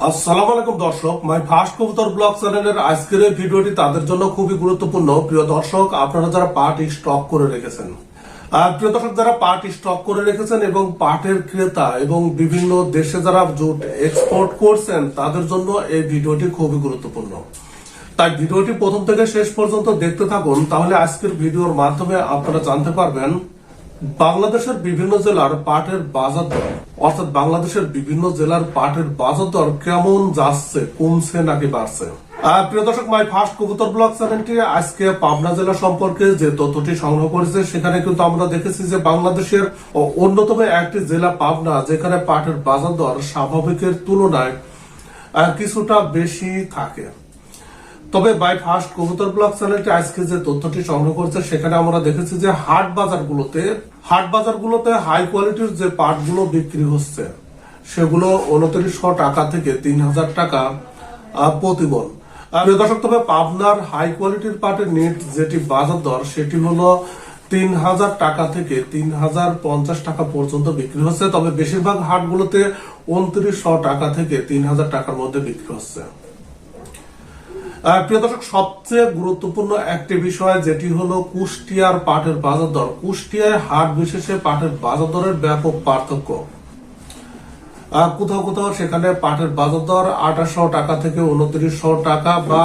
আসসালামু আলাইকুম দর্শক মাই ফার্স্ট কবুতর ব্লগ চ্যানেলের আজকের এই ভিডিওটি তাদের জন্য খুবই গুরুত্বপূর্ণ। প্রিয় দর্শক, আপনারা যারা পাট স্টক করে রেখেছেন প্রিয় দর্শক, যারা পাট স্টক করে রেখেছেন এবং পাটের ক্রেতা এবং বিভিন্ন দেশে যারা জুট এক্সপোর্ট করছেন, তাদের জন্য এই ভিডিওটি খুবই গুরুত্বপূর্ণ। তাই ভিডিওটি প্রথম থেকে শেষ পর্যন্ত দেখতে থাকুন, তাহলে আজকের ভিডিওর মাধ্যমে আপনারা জানতে পারবেন বাংলাদেশের বিভিন্ন জেলার পাটের বাজার দর, অর্থাৎ বাংলাদেশের বিভিন্ন জেলার পাটের বাজার দর কেমন যাচ্ছে, কমছে নাকি বাড়ছে? প্রিয় দর্শক মাই ফার্স্ট কবুতর ব্লগ চ্যানেলটি আজকে পাবনা জেলা সম্পর্কে যে তথ্যটি সংগ্রহ করেছে, সেখানে কিন্তু আমরা দেখেছি যে বাংলাদেশের অন্যতম একটি জেলা পাবনা, যেখানে পাটের বাজার দর স্বাভাবিকের তুলনায় কিছুটা বেশি থাকে। তবে বাই ফার্স্ট কবুতর ব্লগ চ্যানেলটি আজকে যে তথ্যটি সংগ্রহ করেছে সেখানে আমরা দেখেছি যে হাট বাজারগুলোতে হাট বাজারগুলোতে হাই কোয়ালিটির যে পাটগুলো বিক্রি হচ্ছে সেগুলো উনত্রিশশো টাকা থেকে তিন হাজার টাকা আহ, প্রতি প্রিয় দর্শক তবে পাবনার হাই কোয়ালিটির পাটের নেট যেটি বাজার দর সেটি হলো তিন হাজার টাকা থেকে তিন হাজার পঞ্চাশ টাকা পর্যন্ত বিক্রি হচ্ছে তবে বেশিরভাগ হাটগুলোতে উনত্রিশশো টাকা থেকে তিন হাজার টাকার মধ্যে বিক্রি হচ্ছে। প্রিয় দর্শক, সবচেয়ে গুরুত্বপূর্ণ একটি বিষয় যেটি হলো কুষ্টিয়ার পাটের বাজার দর। কুষ্টিয়ায় হাট বিশেষে পাটের বাজার দরের ব্যাপক পার্থক্য। কোথাও কোথাও সেখানে পাটের বাজার দর আঠাশশো টাকা থেকে উনত্রিশশো টাকা বা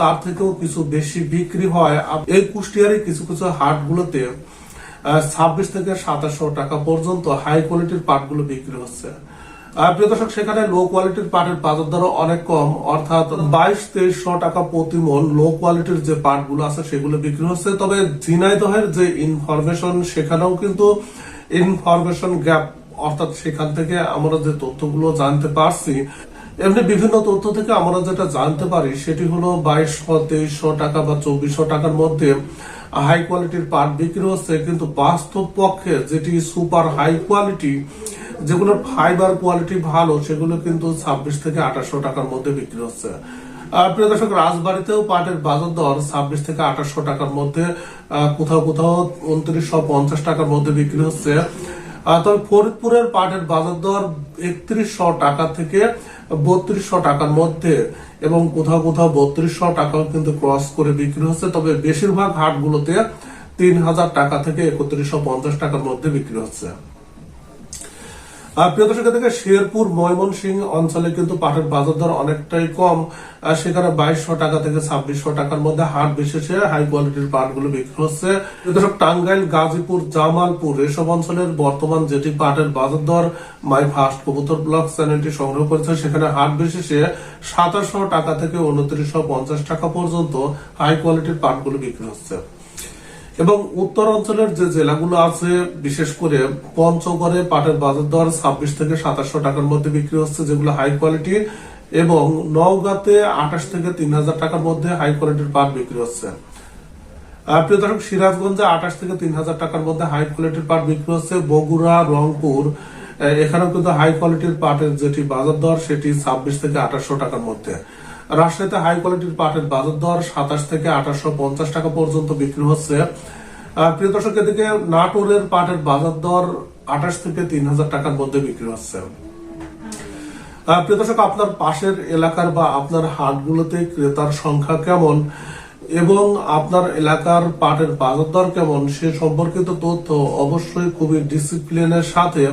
তার থেকেও কিছু বেশি বিক্রি হয়। এই কুষ্টিয়ারই কিছু কিছু হাটগুলোতে ছাব্বিশ থেকে সাতাশশো টাকা পর্যন্ত হাই কোয়ালিটির পাটগুলো বিক্রি হচ্ছে। প্রিয় দর্শক, সেখানে লো কোয়ালিটির পাটের বাজার অনেক কম। অর্থাৎ বাইশ তেইশশো টাকা প্রতি লো কোয়ালিটির যে পাটগুলো আছে, সেগুলো বিক্রি হচ্ছে। তবে ঝিনাইদহের যে ইনফরমেশন সেখানেও কিন্তু ইনফরমেশন গ্যাপ অর্থাৎ সেখান থেকে আমরা যে তথ্যগুলো জানতে পারছি, এমনি বিভিন্ন তথ্য থেকে আমরা যেটা জানতে পারি, সেটি হলো বাইশশো তেইশশো টাকা বা চব্বিশশো টাকার মধ্যে হাই কোয়ালিটির পাট বিক্রি হচ্ছে। কিন্তু বাস্তব পক্ষে যেটি সুপার হাই কোয়ালিটি যেগুলোর ফাইবার কোয়ালিটি ভালো, সেগুলো কিন্তু ছাব্বিশ থেকে আঠাশশো টাকার মধ্যে বিক্রি হচ্ছে। প্রিয় দর্শক, রাজবাড়িতেও পাটের বাজার দর ছাব্বিশ থেকে আঠাশশো টাকার মধ্যে কোথাও কোথাও উনত্রিশশো পঞ্চাশ টাকার মধ্যে বিক্রি হচ্ছে। তবে ফরিদপুরের পাটের বাজার দর একত্রিশশো টাকা থেকে বত্রিশশো টাকার মধ্যে এবং কোথাও কোথাও বত্রিশশো টাকাও কিন্তু ক্রস করে বিক্রি হচ্ছে। তবে বেশিরভাগ হাটগুলোতে তিন হাজার টাকা থেকে একত্রিশশো পঞ্চাশ টাকার মধ্যে বিক্রি হচ্ছে। প্রিয় দর্শক থেকে শেরপুর, ময়মনসিংহ অঞ্চলে কিন্তু পাটের বাজার দর অনেকটাই কম। সেখানে বাইশশো টাকা থেকে ছাব্বিশশো টাকার মধ্যে হাট বিশেষে হাই কোয়ালিটির পাটগুলো বিক্রি হচ্ছে। দর্শক, টাঙ্গাইল, গাজীপুর, জামালপুর এসব অঞ্চলের বর্তমান যেটি পাটের বাজার দর মাই ফার্স্ট কবুতর ব্লগ চ্যানেলটি সংগ্রহ করেছে। সেখানে হাট বিশেষে সাতাশশো টাকা থেকে উনত্রিশশো পঞ্চাশ টাকা পর্যন্ত হাই কোয়ালিটির পাটগুলো বিক্রি হচ্ছে। এবং উত্তর অঞ্চলের যে জেলাগুলো আছে, বিশেষ করে পঞ্চগড়ে পাটের বাজার দর ছাব্বিশ থেকে সাতাশশো টাকার মধ্যে বিক্রি হচ্ছে, যেগুলো হাই কোয়ালিটি এবং নওগাঁতে আঠাশ থেকে তিন হাজার টাকার মধ্যে হাই কোয়ালিটির পাট বিক্রি হচ্ছে। প্রিয় দর্শক, সিরাজগঞ্জে আঠাশ থেকে তিন হাজার টাকার মধ্যে হাই কোয়ালিটির পাট বিক্রি হচ্ছে। বগুড়া, রংপুর এখানেও কিন্তু হাই কোয়ালিটির পাটের যেটি বাজার দর, সেটি ছাব্বিশ থেকে আঠাশশো টাকার মধ্যে। রাজশাহীতে হাই কোয়ালিটির পাটের বাজার দর সাতাশ থেকে আঠাশশো পঞ্চাশ টাকা পর্যন্ত বিক্রি হচ্ছে। প্রিয় দর্শক, এদিকে নাটোরের পাটের বাজার দর আঠাশ থেকে তিন হাজার টাকার মধ্যে বিক্রি হচ্ছে। প্রিয় দর্শক, আপনার পাশের এলাকার বা আপনার হাটগুলোতে ক্রেতার সংখ্যা কেমন এবং আপনার এলাকার পাটের বাজার দর কেমন সে সম্পর্কিত তথ্য অবশ্যই খুবই ডিসিপ্লিনের সাথে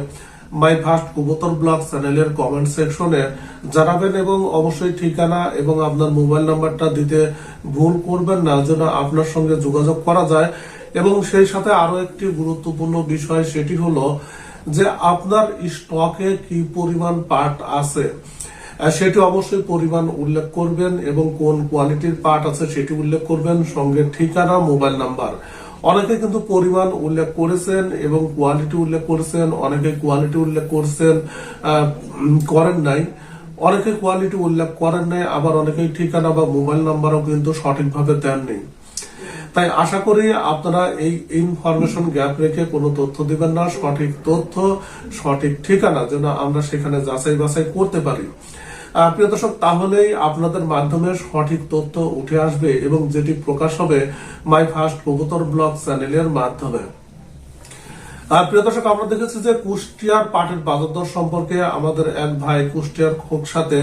মাই ফার্স্ট কবুতর ব্লগ চ্যানেলের কমেন্ট সেকশনে জানাবেন এবং অবশ্যই ঠিকানা এবং আপনার মোবাইল নাম্বারটা দিতে ভুল করবেন না, যেন আপনার সঙ্গে যোগাযোগ করা যায়। এবং সেই সাথে আরও একটি গুরুত্বপূর্ণ বিষয়, সেটি হলো যে আপনার স্টকে কি পরিমাণ পার্ট আছে? সেটি অবশ্যই পরিমাণ উল্লেখ করবেন এবং কোন কোয়ালিটির পার্ট আছে সেটি উল্লেখ করবেন। সঙ্গে ঠিকানা মোবাইল নাম্বার অনেকে কিন্তু পরিমাণ উল্লেখ করেছেন এবং কোয়ালিটি উল্লেখ করেছেন, অনেকে কোয়ালিটি উল্লেখ করছেন করেন নাই। অনেকে কোয়ালিটি উল্লেখ করেন নাই, আবার অনেকেই ঠিকানা বা মোবাইল নাম্বারও কিন্তু সঠিকভাবে দেননি। তাই আশা করি আপনারা এই ইনফরমেশন গ্যাপ রেখে কোনো তথ্য দিবেন না, সঠিক তথ্য, সঠিক ঠিকানা যেন আমরা সেখানে যাচাই বাছাই করতে পারি। প্রিয় দর্শক, তাহলেই আপনাদের মাধ্যমে সঠিক তথ্য উঠে আসবে এবং যেটি প্রকাশ হবে মাই ফার্স্ট কবুতর ব্লগ চ্যানেলের মাধ্যমে। আর প্রিয় দর্শক, আমরা দেখেছি যে কুষ্টিয়ার পাটের বাজার দর সম্পর্কে আমাদের এক ভাই কুষ্টিয়ার খোক সাথে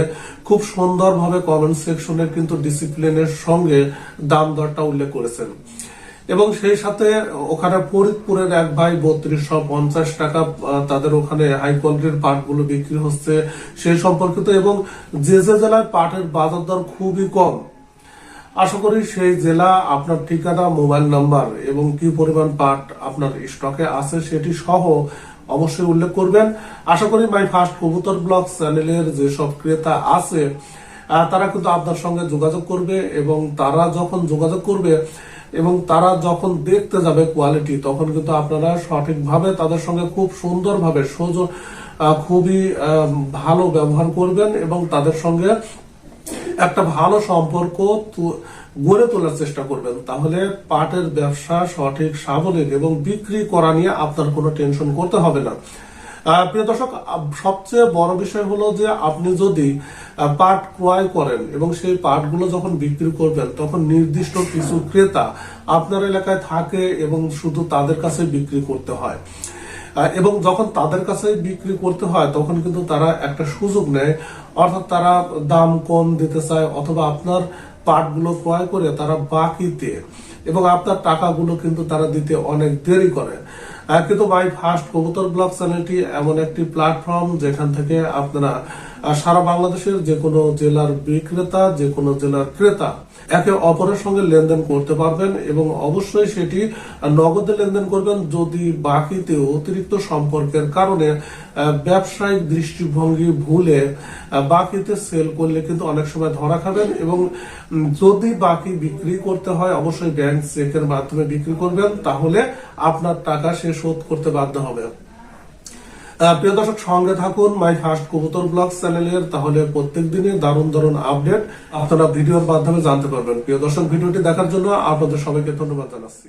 খুব সুন্দরভাবে কমেন্ট সেকশনে কিন্তু ডিসিপ্লিনের সঙ্গে দাম দরটা উল্লেখ করেছেন। এবং সেই সাথে ওখানে ফরিদপুরের এক ভাই বত্রিশশো পঞ্চাশ টাকা তাদের ওখানে হাই কোয়ালিটির পাটগুলো বিক্রি হচ্ছে সেই সম্পর্কিত এবং যে যে জেলায় পাটের বাজার দর খুবই কম। আশা করি সেই জেলা আপনার ঠিকানা, মোবাইল নাম্বার এবং কি পরিমাণ পাট আপনার স্টকে আছে সেটি সহ অবশ্যই উল্লেখ করবেন। আশা করি মাই ফার্স্ট কবুতর ব্লগ চ্যানেলের যেসব ক্রেতা আছে তারা কিন্তু আপনার সঙ্গে যোগাযোগ করবে এবং তারা যখন যোগাযোগ করবে এবং তারা যখন দেখতে যাবে কোয়ালিটি তখন কিন্তু আপনারা সঠিকভাবে তাদের সঙ্গে খুব সুন্দরভাবে সোজ খুবই ভালো ব্যবহার করবেন এবং তাদের সঙ্গে একটা ভালো সম্পর্ক গড়ে তোলার চেষ্টা করবেন। তাহলে পাটের ব্যবসা সঠিক, সাবলীল এবং বিক্রি করা নিয়ে আপনার কোনো টেনশন করতে হবে না। প্রিয় দর্শক সবচেয়ে বড় বিষয় হলো যে আপনি যদি পাট ক্রয় করেন এবং সেই পাটগুলো যখন বিক্রি করবেন, তখন নির্দিষ্ট কিছু ক্রেতা আপনার এলাকায় থাকে এবং শুধু তাদের কাছে বিক্রি করতে হয়। এবং যখন তাদের কাছে বিক্রি করতে হয়, তখন কিন্তু তারা একটা সুযোগ নেয়। অর্থাৎ তারা দাম কম দিতে চায় অথবা আপনার পাটগুলো ক্রয় করে তারা বাকিতে এবং আপনার টাকাগুলো কিন্তু তারা দিতে অনেক দেরি করে। কিন্তু মাই ফার্স্ট কবুতর ব্লগ চ্যানেলটি এমন একটি প্ল্যাটফর্ম যেখান থেকে আপনারা সারা বাংলাদেশের যে কোনো জেলার বিক্রেতা যে কোনো জেলার ক্রেতা একে অপরের সঙ্গে লেনদেন করতে পারবেন এবং অবশ্যই সেটি নগদে লেনদেন করবেন যদি বাকিতে অতিরিক্ত সম্পর্কের কারণে ব্যবসায়িক দৃষ্টিভঙ্গি ভুলে বাকিতে সেল করলে কিন্তু অনেক সময় ধরা খাবেন এবং যদি বাকি বিক্রি করতে হয় অবশ্যই ব্যাংক চেকের মাধ্যমে বিক্রি করবেন, তাহলে আপনার টাকা সে শোধ করতে বাধ্য হবে। প্রিয় দর্শক, সঙ্গে থাকুন মাই ফার্স্ট কবুতর ব্লগ চ্যানেলের, তাহলে প্রত্যেক দিনই দারুণ দারুণ আপডেট আপনারা ভিডিওর মাধ্যমে জানতে পারবেন। প্রিয় দর্শক, ভিডিওটি দেখার জন্য আপনাদের সবাইকে ধন্যবাদ জানাচ্ছি।